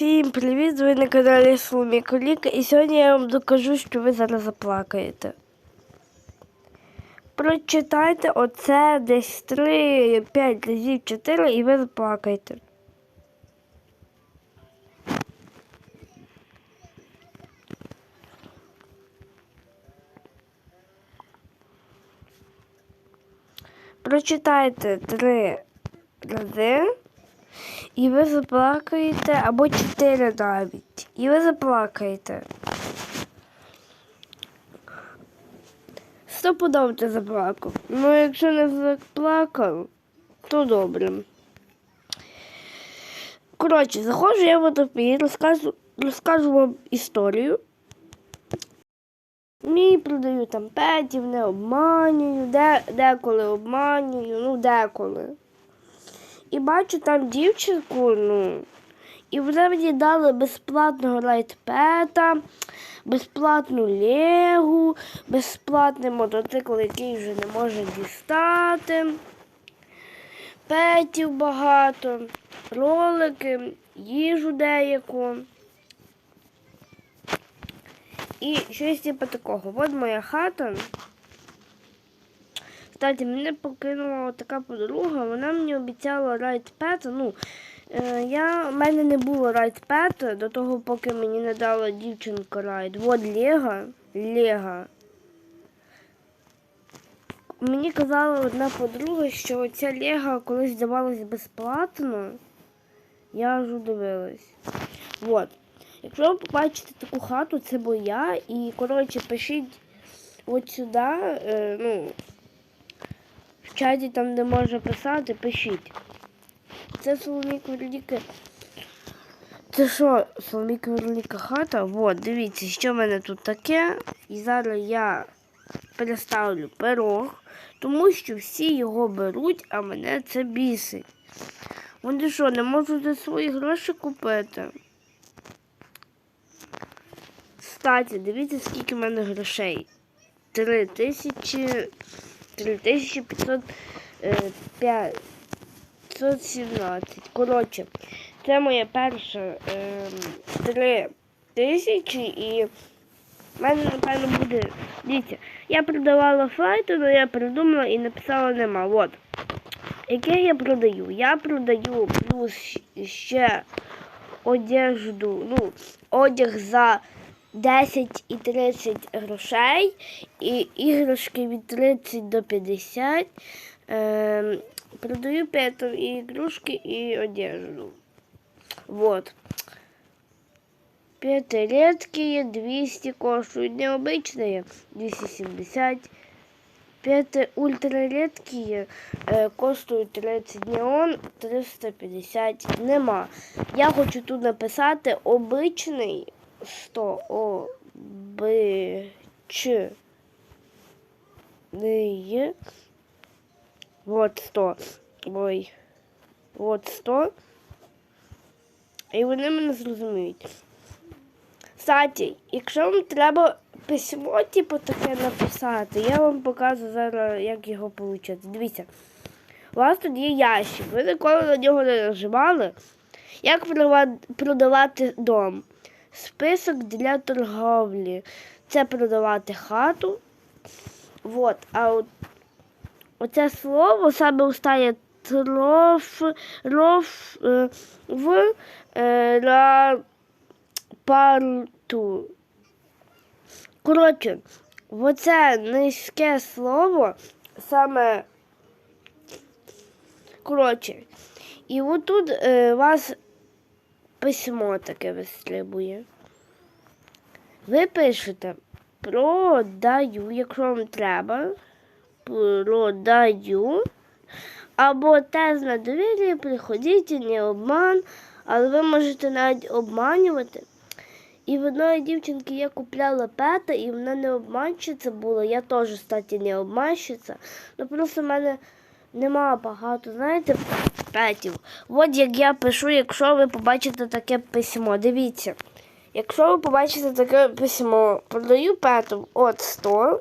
Всім привіт! Ви на каналі Слумі і сьогодні я вам докажу, що ви зараз заплакаєте. Прочитайте оце десь 3-5 разів 4 і ви заплакаєте. Прочитайте 3 рази. І ви заплакаєте або чотири навіть. І ви заплакаєте. Стопудово ти заплакав. Ну, якщо не заплакав, то добре. Коротше, заходжу я в Водопій, розкажу, розкажу вам історію. Мій продаю там петів, не обманюю, де, деколи обманюю, ну деколи. І бачу там дівчинку, ну, і вони мені дали безплатного лайтпета, безплатну легу, безплатний мотоцикл, який вже не може дістати. Петів багато, ролики, їжу деяку. І щось типу такого. От моя хата. Кстати, мене покинула така подруга, вона мені обіцяла райтпет. Ну, е, я, в мене не було райтпета до того, поки мені не дала дівчинка райд. Вот Лего. Лего. Мені казала одна подруга, що ця Лего колись давалась безплатно. Я аж удивилась. Вот. Якщо ви побачите таку хату, це моя. І, коротше, пишіть от сюди, е, ну, в чаті там, де можна писати, пишіть. Це Соломійка Верліка. Це що, Соломійка Верліка хата? Вот, дивіться, що в мене тут таке. І зараз я переставлю пирог, тому що всі його беруть, а мене це бісить. Вони що, не можуть за свої гроші купити? Кстати, дивіться, скільки в мене грошей. Три тисячі. 3517. Коротше, це моя перша е, 3 тисячі і в мене, напевно, буде. Дивіться, я продавала флайти, але я придумала і написала нема. От. Яке я продаю? Я продаю плюс ще одежду, ну, одяг за 10 і 30 грошей, і іграшки від 30 до 50. Е, продаю п'ятом і ігрушки, і одежду. Вот. Пятилетки 200 коштують необычные 270. П'яти ультралетки е, коштують 30 неон 350. Нема. Я хочу тут написати обичний 100 о б ч Вот 100. Ой. Вот 100. І вони мене зрозуміють. Кстати, якщо вам треба письмо, типу, таке написати, я вам показую зараз, як його отримати. Дивіться, у вас тут є ящик, ви ніколи на нього не нажимали. Як продавати дом? Список для торговлі. Це продавати хату. Вот. А от оце слово саме устає троф, роф, е, в е, ра, парту. Коротше, оце низьке слово саме. Коротше, і отут е, вас письмо таке вистрибує. Ви пишете продаю, якщо вам треба. Продаю. Або тест на довір'я, приходіть, не обман, але ви можете навіть обманювати. І в одної дівчинки я купляла пета, і вона не обманщиця була. Я теж, кстати, не обманщиця. Ну просто в мене нема багато, знаєте, петів. От як я пишу, якщо ви побачите таке письмо. Дивіться. Якщо ви побачите таке письмо, продаю петом от 100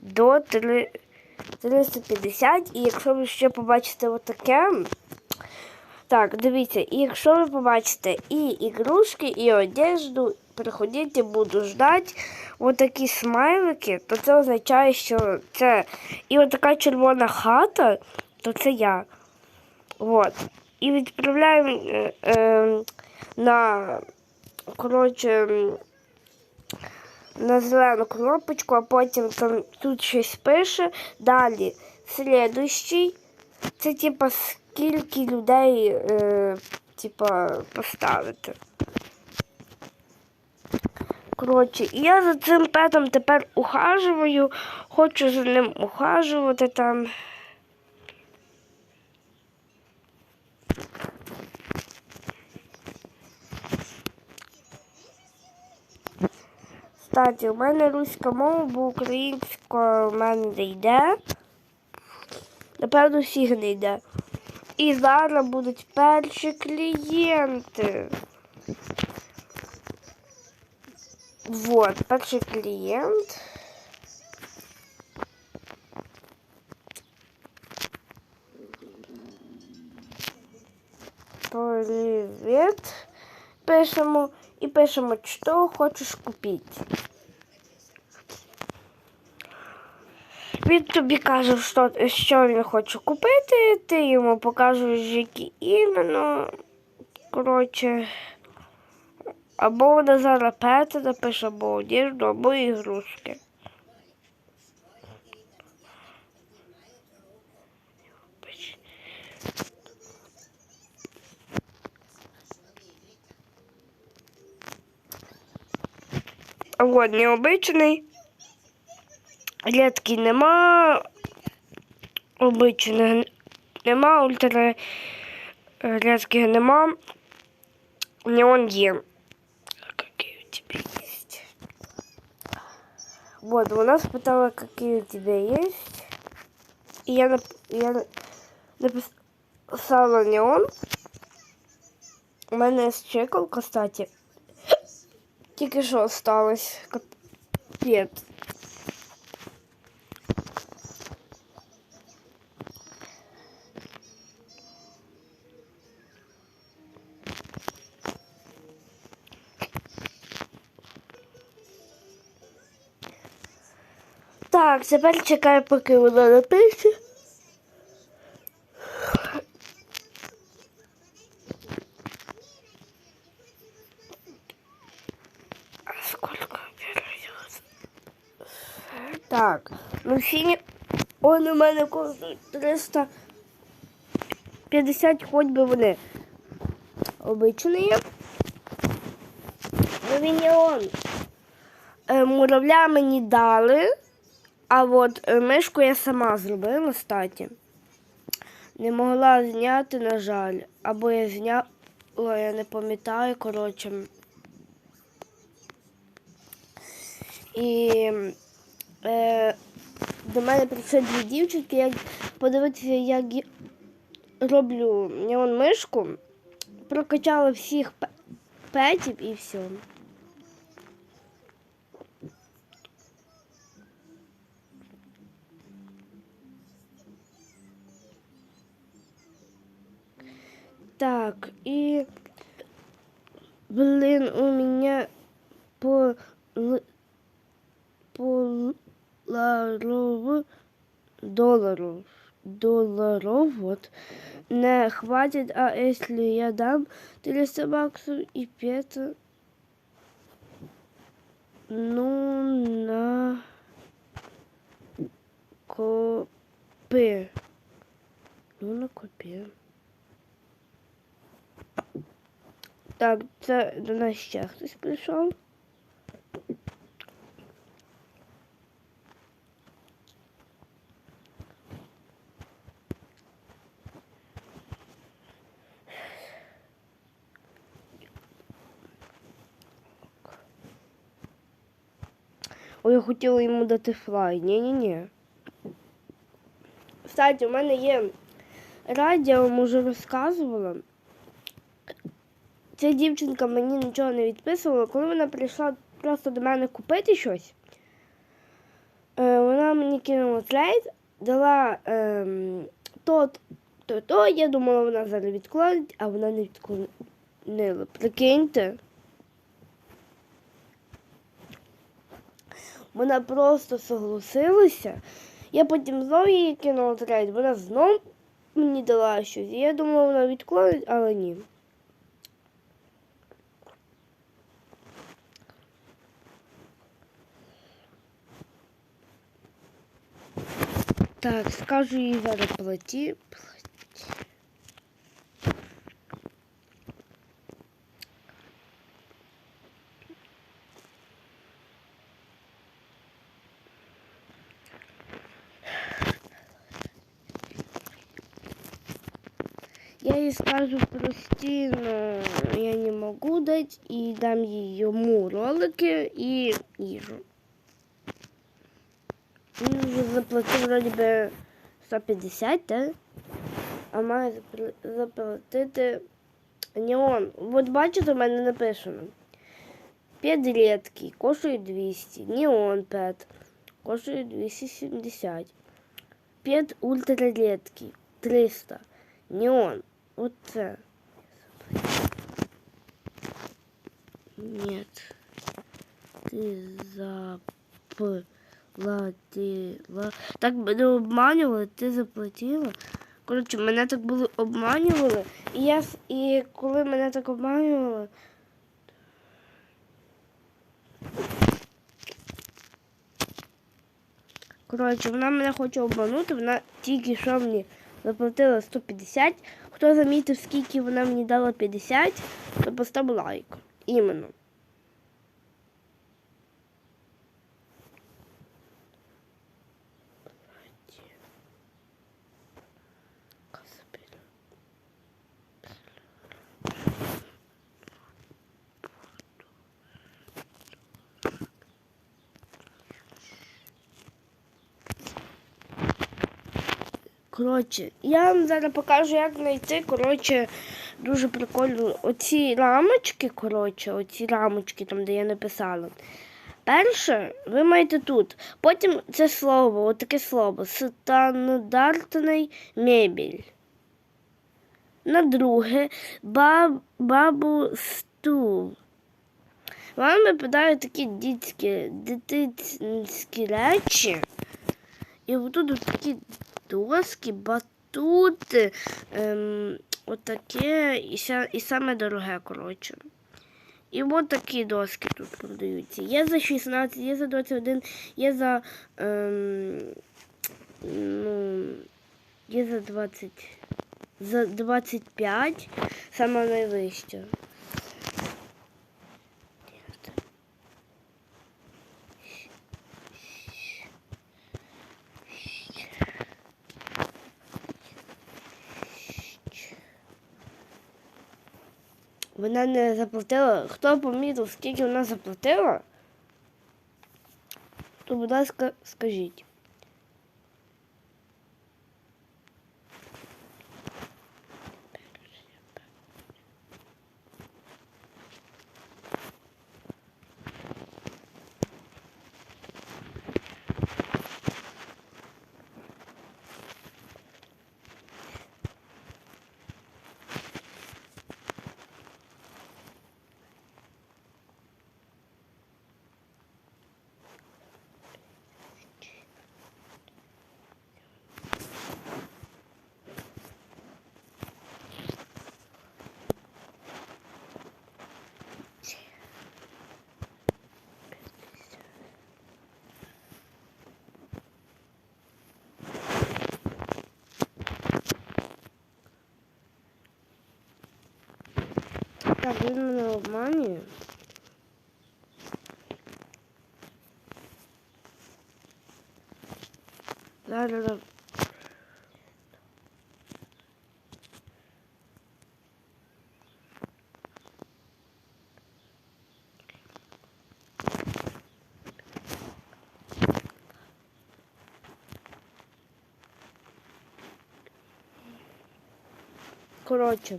до 350. І якщо ви ще побачите отаке, Так, дивіться, і якщо ви побачите і ігрушки, і одежду, приходіть, буду ждати отакі смайлики, то це означає, що це і отака червона хата, то це я. От. І відправляємо е, е, на коротше. На зелену кнопочку, а потім там тут щось пише. Далі слідущий. Це типа скільки людей е, типа поставити. Коротше, я за цим петом тепер ухажую, хочу за ним ухажувати там. Кстати, у мене руська мова, бо українська в мене не йде. Напевно, всіх не йде. І зараз будуть перші клієнти. Вот, перший клієнт. Привіт. Пишемо і пишемо, що хочеш купити. Він тобі каже, що, що він хоче купити, ти йому покажеш, які іменно. Коротше. Або вона зараз пети напише, або одежду, або ігрушки. А от необичний. Рідкий нема. Обичного нема, ультра рідких нема. Неон є. Какие у тебя есть? Вот, вона спитала, какие у тебя есть. И я, нап... я написала неон. У мене є чекалка, кстати. Тільки що осталось. Капець. Так, тепер чекаю, поки вона напише. Сколько берется? Так, ну сині. Он у мене коштує 350 хоч би вони. Обичний. Ну він не он. Е, муравля мені дали, а от е, мишку я сама зробила статі. Не могла зняти, на жаль. Або я зняла, я не пам'ятаю, коротше. І е, до мене прийшли дві дівчинки, як подивитися, як роблю мишку, прокачала всіх пе- петів і все. Так, и блин, у меня по л- поларов долларов долларов вот. Не хватит, а если я дам 300 баксов и 5 ну на копи ну на копи Так, це до нас ще хтось прийшов. Ой, я хотіла йому дати флай. Ні-ні-ні. Кстати, у мене є радіо, вам розказувала. Ця дівчинка мені нічого не відписувала. Коли вона прийшла просто до мене купити щось, е, вона мені кинула трейд, дала ем, тот то, то я думала, вона зараз відклонить, а вона не відклонила. Прикиньте. Вона просто согласилася. Я потім знову її кинула трейд, вона знов мені дала щось. Я думала, вона відклонить, але ні. Так, скажу їй зараз платі. платі. Я ей скажу прости, но я не могу дать и дам ей ему ролики и їжу. Він вже заплатив вроді би 150, так? А має запл- заплатити неон. От бачите, у мене написано. 5 рідкий, коштує 200. Неон 5, коштує 270. 5 ультрарідкий, 300. Неон. Оце. Нет. Ти заплатила. Так мене обманювали, ти заплатила. Коротше, мене так були обманювали. І я і коли мене так обманювали. Коротше, вона мене хоче обманути, вона тільки що мені заплатила 150. Хто замітив, скільки вона мені дала 50, то постав лайк. Іменно. Коротше, я вам зараз покажу, як знайти. Коротше, дуже прикольно. Оці рамочки, коротше, оці рамочки, там, де я написала. Перше, ви маєте тут. Потім це слово, отаке слово. Стандартний мебель. На друге баб, бабу стул. Вам випадають такі дітські, дитинські речі. І отут такі доски, батути, ем, отаке і, і саме дороге, коротше. І от такі доски тут продаються. Є за 16, є за 21, є за. Ем, ну, є за 20. За 25, саме найвище. Вона не заплатила. Хто помітив, скільки вона заплатила? То, будь ласка, скажіть. Так, він мене обманює. Зараз. Коротше.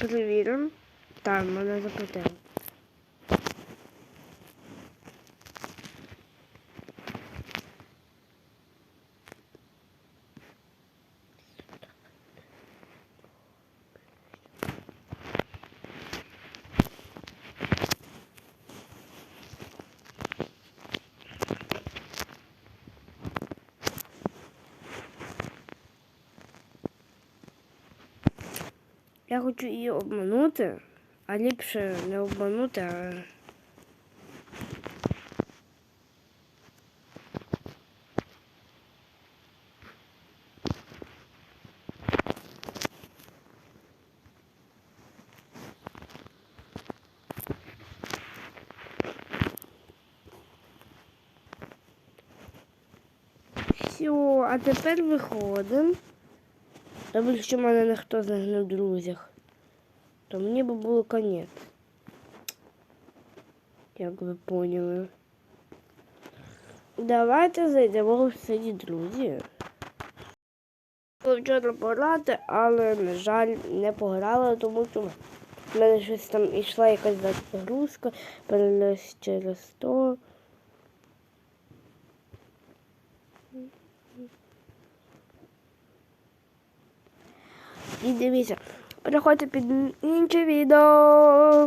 перевіримо. Так, мене запитали. Я хочу її обманути, а ліпше не обманути, а. Все, а тепер виходимо. Добре, що мене ніхто з них не в друзях. То мені би було конець. Як ви поняли. Давайте зайдемо в селі друзі. Вчора пограти, але, на жаль, не пограла, тому що в мене щось там йшла якась загрузка, перелез через то. І дивіться, переходьте під інше відео.